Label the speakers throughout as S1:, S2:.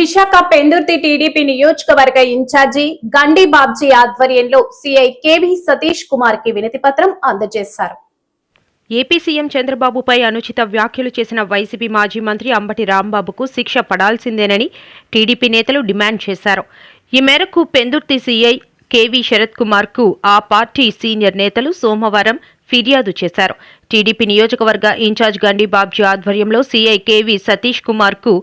S1: Visakha Pendurthi TDP నియోజకవర్గ incharge Gandi Babji ఆధ్వర్యంలో CI KV Satish కుమార్కి వినతి పత్రం అందజేశారు.
S2: ఏపీ సీఎం చంద్రబాబుపై అనుచిత వ్యాఖ్యలు చేసిన వైసీపీ మాజీ మంత్రి అంబటి రాంబాబుకు శిక్ష పడాల్సిందేనని టీడీపీ నేతలు డిమాండ్ చేశారు. ఈ మేరకు పెందుర్తి సీఐ కేవీ శరత్ కుమార్కు ఆ పార్టీ సీనియర్ నేతలు సోమవారం ఫిర్యాదు చేశారు. టీడీపీ నియోజకవర్గ ఇన్ఛార్జ్ గండి బాబ్జీ ఆధ్వర్యంలో సీఐ కేవీ సతీష్ కుమార్కు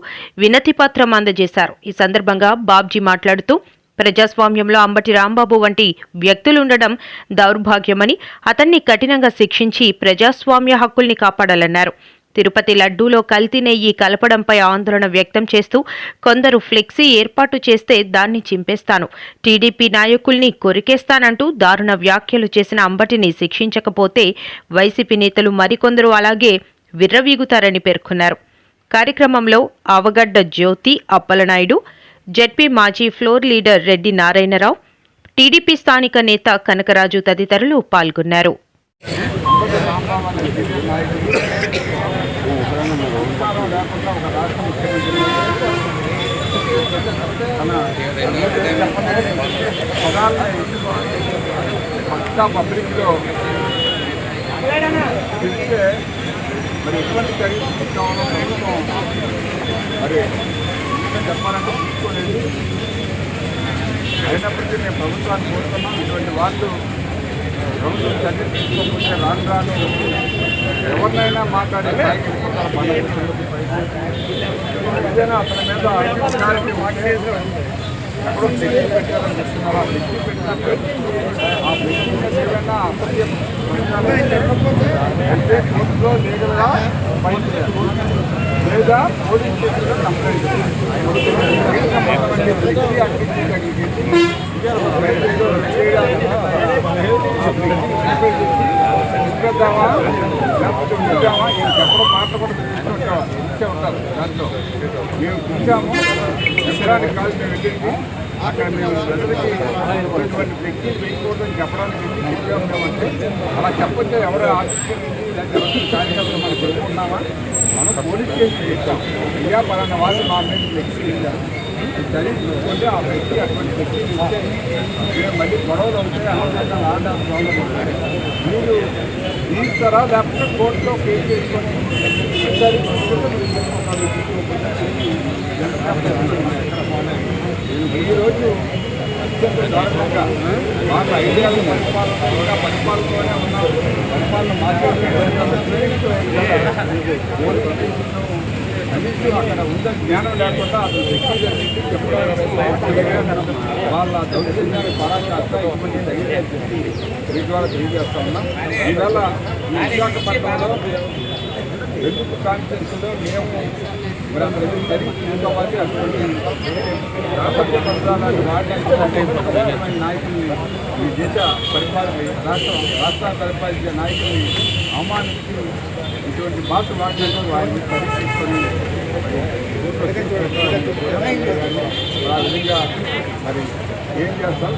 S2: వినతి అందజేశారు. ఈ సందర్భంగా బాబ్జీ మాట్లాడుతూ ప్రజాస్వామ్యంలో అంబటి రాంబాబు వంటి వ్యక్తులుండడం దౌర్భాగ్యమని అతన్ని కఠినంగా శిక్షించి ప్రజాస్వామ్య హక్కుల్ని కాపాడాలన్నారు. తిరుపతి లడ్డూలో కల్తీ నెయ్యి కలపడంపై ఆందోళన వ్యక్తం చేస్తూ కొందరు ఫ్లెక్సీ ఏర్పాటు చేస్తే దాన్ని చింపేస్తాను. టీడీపీ నాయకుల్ని కొరికేస్తానంటూ దారుణ వ్యాఖ్యలు చేసిన అంబటిని శిక్షించకపోతే వైసీపీ నేతలు మరికొందరు అలాగే విర్రవీగుతారని పేర్కొన్నారు. కార్యక్రమంలో అవగడ్డ జ్యోతి అప్పలనాయుడు జెడ్పీ మాజీ floor leader Reddy Narayanarao TDP స్థానిక నేత కనకరాజు తదితరులు పాల్గొన్నారు.
S3: పక్కా పబ్లిక్లో తెలిస్తే మరి ఎటువంటి చర్యలు తీసుకుంటామో ప్రభుత్వం మరి చెప్పాలంటే తీసుకోలేదు అయినప్పటికీ నేను ప్రభుత్వాన్ని కోరుతున్నాను ఇటువంటి వాళ్ళు ప్రభుత్వం చర్య తీసుకోకపోతే రాను రాను ఎవరినైనా మాట్లాడే స్థాయికి వెళ్ళిపోతారు మన ఏదైనా అతని మీద అధికారికి మాట్లాడేసి ఎక్కడో ఫ్లెక్సీ పెట్టారని చెప్తున్నారు ఆ ఫ్లెక్సీ పెట్టినట్టు ఆ ఫ్లెక్సీ మీద ఏదైనా అసభ్యం అంటే కోర్టులో లీగల్గా ఫైన్ చేయాలి లేదా పోలీస్ స్టేషన్లో కంప్లైంట్ చేయాలి ఫ్లెక్సీ అగ్గిచ్చి తగ్గించి ఇచ్చేద్దామా లేకపోతే ఉంచామా ఇంకెక్కడో మాటలు కూడా తీసుకుంటాం ఇచ్చే ఉంటారు దాంట్లో. మేము చూసాము ఎకరానికి కాదు మేము వెళ్ళింది అక్కడ మేము ప్రజలకి ఇటువంటి వ్యక్తి వేయకూడదని చెప్పడానికి వెళ్ళి చెప్పామంటే అలా చెప్పొచ్చే ఎవరు ఆశిస్తుంది లేకపోతే కార్యకర్తలు మనం చెప్పుకున్నామా? మనం పోలీస్ స్టేషన్ చేస్తాం అయ్యా పలానా వాళ్ళు మా మీద వ్యక్తి ఇచ్చారు సరే ఆ వ్యక్తి అటువంటి వ్యక్తి మళ్ళీ గొడవలు అవుతాయి అనవసరంగా ఆడడానికి మీరు తీస్తారా లేకపోతే కోర్టులో కేసు చేసుకొని ఈరోజు అత్యంత దారుణంగా మాకు ఐడియాలు పరిపాలన పరిపాలనలోనే ఉన్నారు పరిపాలన కనీసం అక్కడ ఉందని జ్ఞానం లేకుండా అతను వ్యక్తి జరిగింది వాళ్ళ దౌర్జన్యాన్ని పరాకాష్ట ఇటువంటి తగ్గిందని చెప్పి మీ ద్వారా తెలియజేస్తా ఉన్నాం. ఈవేళ విశాఖపట్నంలో ఎందుకు కాన్ఫరెన్స్లో మేము మరి అసలు ఎందుకు అటువంటి రాష్ట్ర పత్రాలను వాడడానికి నాయకుల్ని ఈ దేశ పరిపాలన రాష్ట్రం రాష్ట్రాన్ని పరిపాలించే నాయకుల్ని అవమానించి ఇటువంటి మాటలు మాట్లాడడం వారిని పరీక్షించుకొని ఆ విధంగా మరి ఏం చేస్తారు